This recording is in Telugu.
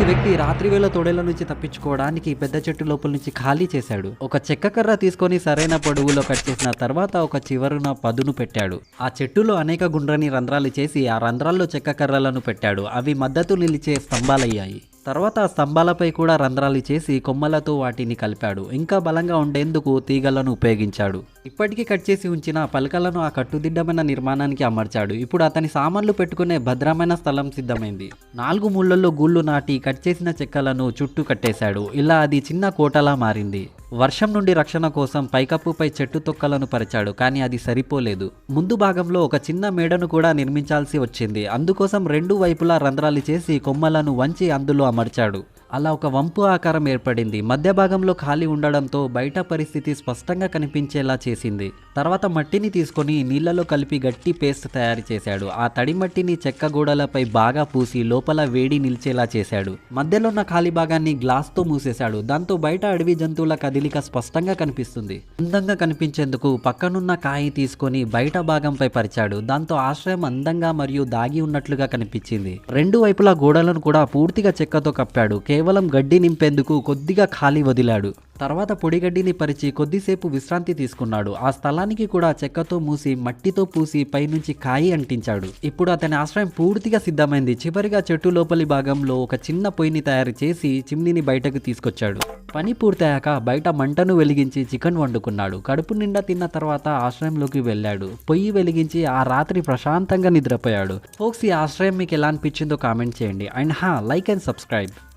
తెలిసి వ్యక్తి రాత్రి వేళ తొడేల నుంచి తప్పించుకోవడానికి పెద్ద చెట్టు లోపల నుంచి ఖాళీ చేశాడు. ఒక చెక్క కర్ర తీసుకొని సరైన పొడవులో కట్ చేసిన తర్వాత ఒక చివరున పదును పెట్టాడు. ఆ చెట్టులో అనేక గుండ్రని రంధ్రాలు చేసి ఆ రంధ్రాల్లో చెక్క కర్రలను పెట్టాడు. అవి మద్దతు నిలిచే స్తంభాలయ్యాయి. తర్వాత ఆ స్తంభాలపై కూడా రంధ్రాలు చేసి కొమ్మలతో వాటిని కలిపాడు. ఇంకా బలంగా ఉండేందుకు తీగలను ఉపయోగించాడు. ఇప్పటికీ కట్ చేసి ఉంచిన పలకలను ఆ కట్టుదిడ్డమైన నిర్మాణానికి అమర్చాడు. ఇప్పుడు అతని సామాన్లు పెట్టుకునే భద్రమైన స్థలం సిద్ధమైంది. నాలుగు ముళ్ళలో గూళ్ళు నాటి కట్ చేసిన చెక్కలను చుట్టూ కట్టేశాడు. ఇలా అది చిన్న కోటలా మారింది. వర్షం నుండి రక్షణ కోసం పైకప్పుపై చెట్టు తొక్కలను పరిచాడు కానీ అది సరిపోలేదు. ముందు భాగంలో ఒక చిన్న మేడను కూడా నిర్మించాల్సి వచ్చింది. అందుకోసం రెండు వైపులా రంధ్రాలు చేసి కొమ్మలను వంచి అందులో అమర్చాడు. అలా ఒక వంపు ఆకారం ఏర్పడింది. మధ్య భాగంలో ఖాళీ ఉండడంతో బయట పరిస్థితి స్పష్టంగా కనిపించేలా చేసింది. తర్వాత మట్టిని తీసుకొని నీళ్ళలో కలిపి గట్టి పేస్ట్ తయారు చేశాడు. ఆ తడి మట్టిని చెక్క గోడలపై బాగా పూసి లోపల వేడి నిలిచేలా చేశాడు. మధ్యలో ఉన్న ఖాళీ భాగాన్ని గ్లాస్తో మూసేశాడు. దాంతో బయట అడవి జంతువుల కదిలిక స్పష్టంగా కనిపిస్తుంది. అందంగా కనిపించేందుకు పక్కనున్న కాయి తీసుకొని బయట భాగంపై పరిచాడు. దాంతో ఆశ్రయం అందంగా మరియు దాగి ఉన్నట్లుగా కనిపించింది. రెండు వైపులా గోడలను కూడా పూర్తిగా చెక్కతో కప్పాడు. కేవలం గడ్డి నింపేందుకు కొద్దిగా ఖాళీ వదిలాడు. తర్వాత పొడిగడ్డిని పరిచి కొద్దిసేపు విశ్రాంతి తీసుకున్నాడు. ఆ స్థలానికి కూడా చెక్కతో మూసి మట్టితో పూసి పైనుంచి కాయి అంటించాడు. ఇప్పుడు అతని ఆశ్రయం పూర్తిగా సిద్ధమైంది. చివరిగా చెట్టు లోపలి భాగంలో ఒక చిన్న పొయ్యిని తయారు చేసి చిమ్నీని బయటకు తీసుకొచ్చాడు. పని పూర్తయ్యాక బయట మంటను వెలిగించి చికెన్ వండుకున్నాడు. కడుపు నిండా తిన్న తర్వాత ఆశ్రయంలోకి వెళ్ళాడు. పొయ్యి వెలిగించి ఆ రాత్రి ప్రశాంతంగా నిద్రపోయాడు. ఫోక్స్ ఈ ఆశ్రయం మీకు ఎలా అనిపించిందో కామెంట్ చేయండి. అండ్ హా లైక్ అండ్ సబ్స్క్రైబ్.